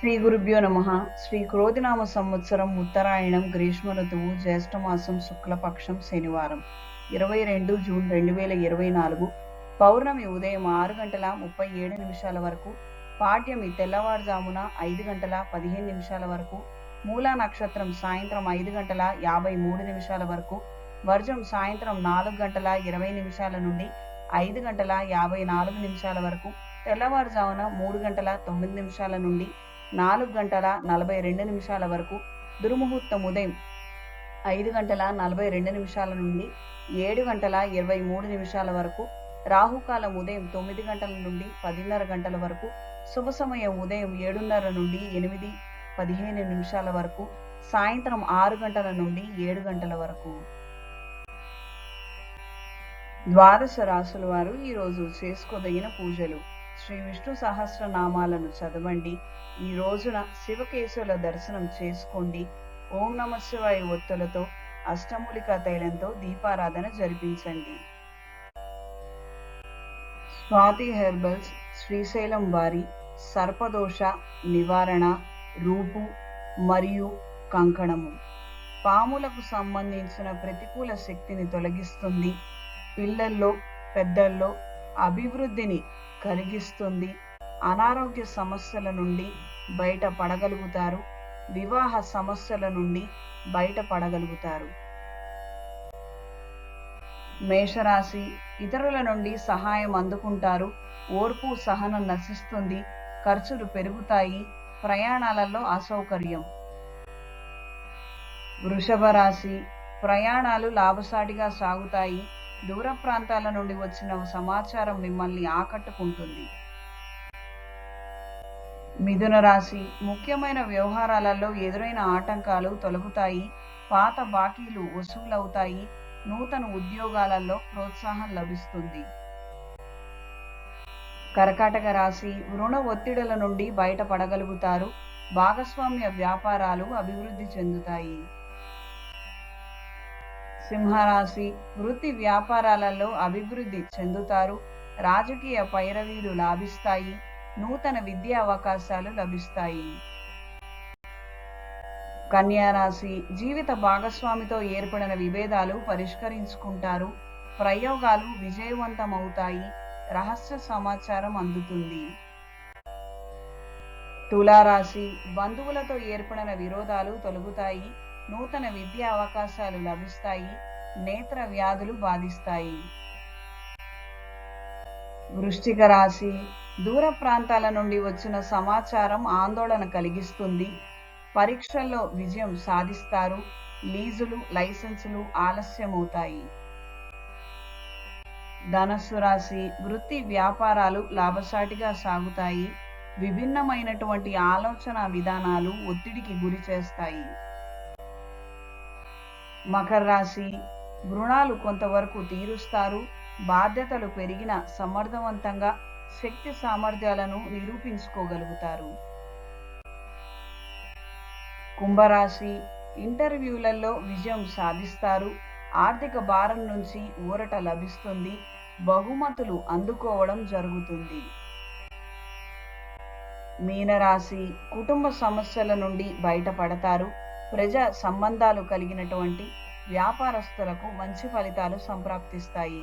శ్రీ గురుభ్యో నమ. శ్రీ క్రోధినామ సంవత్సరం ఉత్తరాయణం గ్రీష్మ ఋతువు జ్యేష్ఠమాసం శుక్లపక్షం శనివారం. ఇరవై రెండు జూన్ రెండు వేల ఇరవై నాలుగు. పౌర్ణమి ఉదయం ఆరు గంటల ముప్పై ఏడు నిమిషాల వరకు పాఠ్యమి తెల్లవారుజామున ఐదు గంటల పదిహేను నిమిషాల వరకు మూలా నక్షత్రం సాయంత్రం ఐదు గంటల యాభై మూడు నిమిషాల వరకు వర్జం సాయంత్రం నాలుగు గంటల ఇరవై నిమిషాల నుండి ఐదు గంటల యాభై నాలుగు నిమిషాల వరకు తెల్లవారుజామున మూడు గంటల తొమ్మిది నిమిషాల నుండి నాలుగు గంటల నలభై రెండు నిమిషాల వరకు దుర్ముహూర్తం ఉదయం ఐదు గంటల నలభై రెండు నిమిషాల నుండి ఏడు గంటల ఇరవై మూడు నిమిషాల వరకు రాహుకాలం ఉదయం తొమ్మిది గంటల నుండి పదిన్నర గంటల వరకు శుభ సమయం ఉదయం ఏడున్నర నుండి ఎనిమిది పదిహేను నిమిషాల వరకు సాయంత్రం ఆరు గంటల నుండి ఏడు గంటల వరకు. ద్వాదశ రాసుల వారు ఈరోజు చేసుకోదగిన పూజలు. శ్రీ విష్ణు సహస్రనామాలను చదవండి. ఈ రోజున శివకేశవుల దర్శనం చేసుకోండి. ఓం నమ శివాయ ఒత్తులతో అష్టమూలికా తైలంతో దీపారాధన జరిపించండి. స్వాతి హెర్బల్స్ శ్రీశైలం వారి సర్పదోష నివారణ రూపు మరియు కంకణము. పాములకు సంబంధించిన ప్రతికూల శక్తిని తొలగిస్తుంది. పిల్లల్లో పెద్దల్లో అభివృద్ధిని కలిగిస్తుంది. అనారోగ్య సమస్యల నుండి బయట పడగలుగుతారు. వివాహ సమస్యల నుండి బయట పడగలుగుతారు. మేషరాశి ఇతరుల నుండి సహాయం అందుకుంటారు. ఓర్పు సహనం నశిస్తుంది. ఖర్చులు పెరుగుతాయి. ప్రయాణాలలో అసౌకర్యం. వృషభ రాశి ప్రయాణాలు లాభసాటిగా సాగుతాయి. దూర ప్రాంతాల నుండి వచ్చిన సమాచారం మిమ్మల్ని ఆకట్టుకుంటుంది. మిథున రాశి ముఖ్యమైన వ్యవహారాలలో ఎదురైన ఆటంకాలు తొలగుతాయి పాత బాకీలు వసూలవుతాయి నూతన ఉద్యోగాలలో ప్రోత్సాహం లభిస్తుంది. కర్కాటక రాశి రుణ ఒత్తిడుల నుండి బయటపడగలుగుతారు భాగస్వామ్య వ్యాపారాలు అభివృద్ధి చెందుతాయి. సింహరాశి వృత్తి వ్యాపారాలలో అభివృద్ధి చెందుతారు. రాజకీయ పైరవీలు లాభిస్తాయి. నూతన విద్యా అవకాశాలు లభిస్తాయి. కన్యారాశి జీవిత భాగస్వామితో ఏర్పడిన విభేదాలు పరిష్కరించుకుంటారు. ప్రయోగాలు విజయవంతమవుతాయి. రహస్య సమాచారం అందుతుంది. తులారాశి బంధువులతో ఏర్పడిన విరోధాలు తొలగుతాయి. నూతన విద్యా అవకాశాలు లభిస్తాయి నేత్ర వ్యాధులు బాధిస్తాయి. వృష్టిక రాశి దూర ప్రాంతాల నుండి వచ్చిన సమాచారం ఆందోళన కలిగిస్తుంది. పరీక్షల్లో విజయం సాధిస్తారు లీజులు లైసెన్సులు ఆలస్యమవుతాయి. ధనస్సు రాశి వృత్తి వ్యాపారాలు లాభసాటిగా సాగుతాయి. విభిన్నమైనటువంటి ఆలోచన విధానాలు ఒత్తిడికి గురి చేస్తాయి. మకర రాశి రుణాలు కొంతవరకు తీరుస్తారు. బాధ్యతలు పెరిగిన సమర్థవంతంగా శక్తి సామర్థ్యాలను నిరూపించుకోగలుగుతారు. కుంభరాశి ఇంటర్వ్యూలలో విజయం సాధిస్తారు. ఆర్థిక భారం నుంచి ఊరట లభిస్తుంది. బహుమతులు అందుకోవడం జరుగుతుంది. మీనరాశి కుటుంబ సమస్యల నుండి బయటపడతారు. ప్రజా సంబంధాలు కలిగినటువంటి వ్యాపారస్తులకు మంచి ఫలితాలు సంప్రాప్తిస్తాయి.